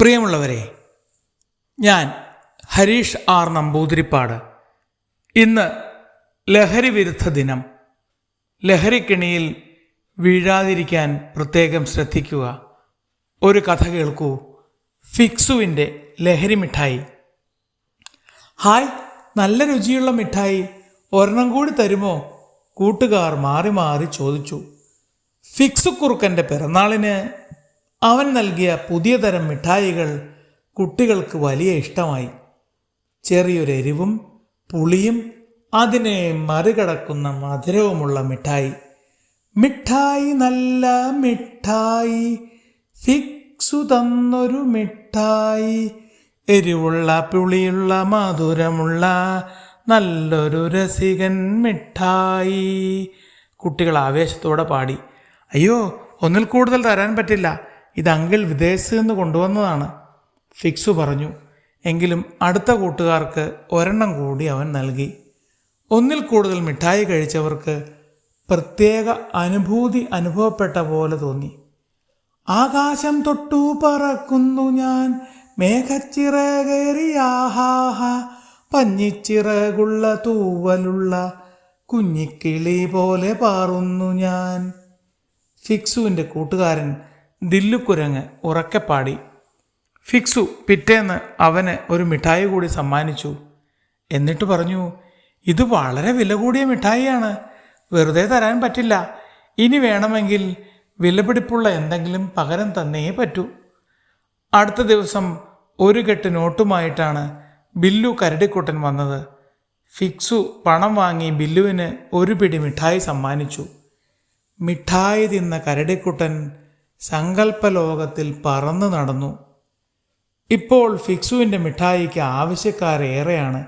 പ്രിയമുള്ളവരെ ഞാൻ ഹരീഷ് ആർ നമ്പൂതിരിപ്പാട്. ഇന്ന് ലഹരി വിരുദ്ധ ദിനം. ലഹരിക്കിണിയിൽ വീഴാതിരിക്കാൻ പ്രത്യേകം ശ്രദ്ധിക്കുക. ഒരു കഥ കേൾക്കൂ. ഫിക്സുവിന്റെ ലഹരി മിഠായി. ഹായ് നല്ല രുചിയുള്ള മിഠായി ഒരെണ്ണം കൂടി തരുമോ? കൂട്ടുകാർ മാറി മാറി ചോദിച്ചു. ഫിക്സു കുറുക്കന്റെ പിറന്നാളിന് അവൻ നൽകിയ പുതിയ തരം മിഠായികൾ കുട്ടികൾക്ക് വലിയ ഇഷ്ടമായി. ചെറിയൊരു എരിവും പുളിയും അതിനെ മറികടക്കുന്ന മധുരവുമുള്ള മിഠായി. മിഠായി നല്ല മിഠായി ഫിക്സു തന്നൊരു മിഠായി. എരിവുള്ള പുളിയുള്ള മധുരമുള്ള നല്ലൊരു രസികൻ മിഠായി. കുട്ടികൾ ആവേശത്തോടെ പാടി. അയ്യോ ഒന്നിൽ കൂടുതൽ തരാൻ പറ്റില്ല. ഇത് അങ്കിൾ വിദേശത്ത് നിന്ന് കൊണ്ടുവന്നതാണ്. ഫിക്സു പറഞ്ഞു എങ്കിലും അടുത്ത കൂട്ടുകാർക്ക് ഒരെണ്ണം കൂടി അവൻ നൽകി. ഒന്നിൽ കൂടുതൽ മിഠായി കഴിച്ചവർക്ക് പ്രത്യേക അനുഭൂതി അനുഭവപ്പെട്ട പോലെ തോന്നി. ആകാശം തൊട്ടു പറക്കുന്നു ഞാൻ മേഘച്ചിറകേറിയാഹാഹ പഞ്ഞിച്ചിറകുള്ള തൂവലുള്ള കുഞ്ഞിക്കിളി പോലെ പാറുന്നു ഞാൻ. ഫിക്സുവിന്റെ കൂട്ടുകാരൻ ദില്ലുക്കുരങ്ങ് ഉറക്കെ പാടി ഫിക്സു പിറ്റേന്ന് അവന് ഒരു മിഠായി കൂടി സമ്മാനിച്ചു. എന്നിട്ട് പറഞ്ഞു ഇത് വളരെ വില കൂടിയ മിഠായിയാണ്. വെറുതെ തരാൻ പറ്റില്ല. ഇനി വേണമെങ്കിൽ വിലപിടിപ്പുള്ള എന്തെങ്കിലും പകരം തന്നേ പറ്റൂ. അടുത്ത ദിവസം ഒരു കെട്ട് നോട്ടുമായിട്ടാണ് ബില്ലു കരടിക്കുട്ടൻ വന്നത്. ഫിക്സു പണം വാങ്ങി ബില്ലുവിന് ഒരു പിടി മിഠായി സമ്മാനിച്ചു. മിഠായി തിന്ന കരടിക്കുട്ടൻ സങ്കല്പലോകത്തിൽ പറന്നു നടന്നു. ഇപ്പോൾ ഫിക്സുവിന്റെ മിഠായിക്ക് ആവശ്യക്കാരേറെയാണ്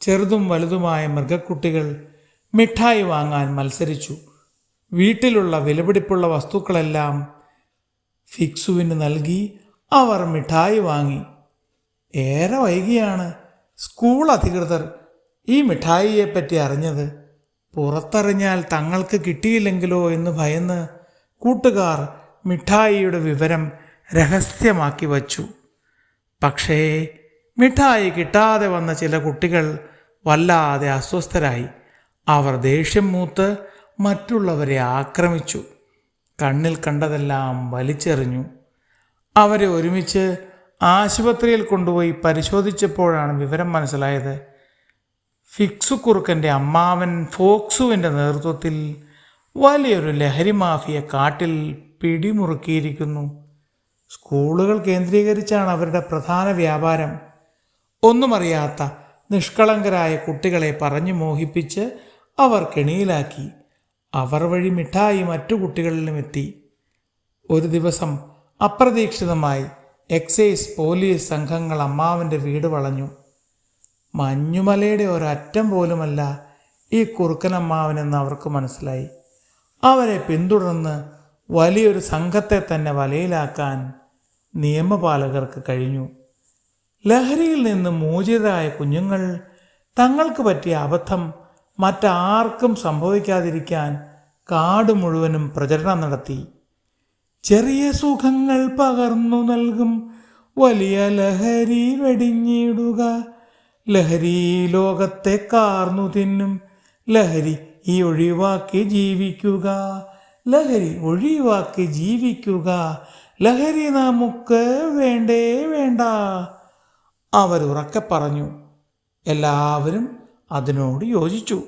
ചെറുതും വലുതുമായ മൃഗക്കുട്ടികൾ മിഠായി വാങ്ങാൻ മത്സരിച്ചു. വീട്ടിലുള്ള വിലപിടിപ്പുള്ള വസ്തുക്കളെല്ലാം ഫിക്സുവിന് നൽകി അവർ മിഠായി വാങ്ങി. ഏറെ വൈകിയാണ് സ്കൂൾ അധികൃതർ ഈ മിഠായിയെപ്പറ്റി അറിഞ്ഞത്. പുറത്തറിഞ്ഞാൽ തങ്ങൾക്ക് കിട്ടിയില്ലെങ്കിലോ എന്ന് ഭയന്ന് കൂട്ടുകാർ മിഠായിയുടെ വിവരം രഹസ്യമാക്കി വച്ചു. പക്ഷേ മിഠായി കിട്ടാതെ വന്ന ചില കുട്ടികൾ വല്ലാതെ അസ്വസ്ഥരായി. അവർ ദേഷ്യം മൂത്ത് മറ്റുള്ളവരെ ആക്രമിച്ചു. കണ്ണിൽ കണ്ടതെല്ലാം വലിച്ചെറിഞ്ഞു. അവരെ ഒരുമിച്ച് ആശുപത്രിയിൽ കൊണ്ടുപോയി പരിശോധിച്ചപ്പോഴാണ് വിവരം മനസ്സിലായത്. ഫിക്സു കുറുക്കന്റെ അമ്മാവൻ ഫോക്സുവിന്റെ നേതൃത്വത്തിൽ വലിയൊരു ലഹരി മാഫിയ കാട്ടിൽ പിടിമുറുക്കിയിരിക്കുന്നു. സ്കൂളുകൾ കേന്ദ്രീകരിച്ചാണ് അവരുടെ പ്രധാന വ്യാപാരം. ഒന്നുമറിയാത്ത നിഷ്കളങ്കരായ കുട്ടികളെ പറഞ്ഞു മോഹിപ്പിച്ച് അവർ കെണിയിലാക്കി. അവർ വഴി മിഠായി മറ്റു കുട്ടികളിലും എത്തി. ഒരു ദിവസം അപ്രതീക്ഷിതമായി എക്സൈസ് പോലീസ് സംഘങ്ങൾ അമ്മാവന്റെ വീട് വളഞ്ഞു. മഞ്ഞുമലയുടെ ഒരറ്റം പോലുമല്ല ഈ കുറുക്കനമ്മാവനെന്ന് അവർക്ക് മനസ്സിലായി. അവരെ പിന്തുടർന്ന് വലിയൊരു സംഘത്തെ തന്നെ വലയിലാക്കാൻ നിയമപാലകർക്ക് കഴിഞ്ഞു. ലഹരിയിൽ നിന്ന് മോചിതരായ കുഞ്ഞുങ്ങൾ തങ്ങൾക്ക് പറ്റിയ അബദ്ധം മറ്റാർക്കും സംഭവിക്കാതിരിക്കാൻ കാട് മുഴുവനും പ്രചരണം നടത്തി. ചെറിയ സുഖങ്ങൾ പകർന്നു നൽകും. വലിയ ലഹരി വെടിഞ്ഞിടുക. ലഹരി ലോകത്തെ കാർന്നു തിന്നും. ലഹരി ഈ ഒഴിവാക്കി ജീവിക്കുക. ലഹരി ഒഴിവാക്കി ജീവിക്കുക. ലഹരി നമുക്ക് വേണ്ടേ വേണ്ട. അവർ ഉറക്കെ പറഞ്ഞു. എല്ലാവരും അതിനോട് യോജിച്ചു.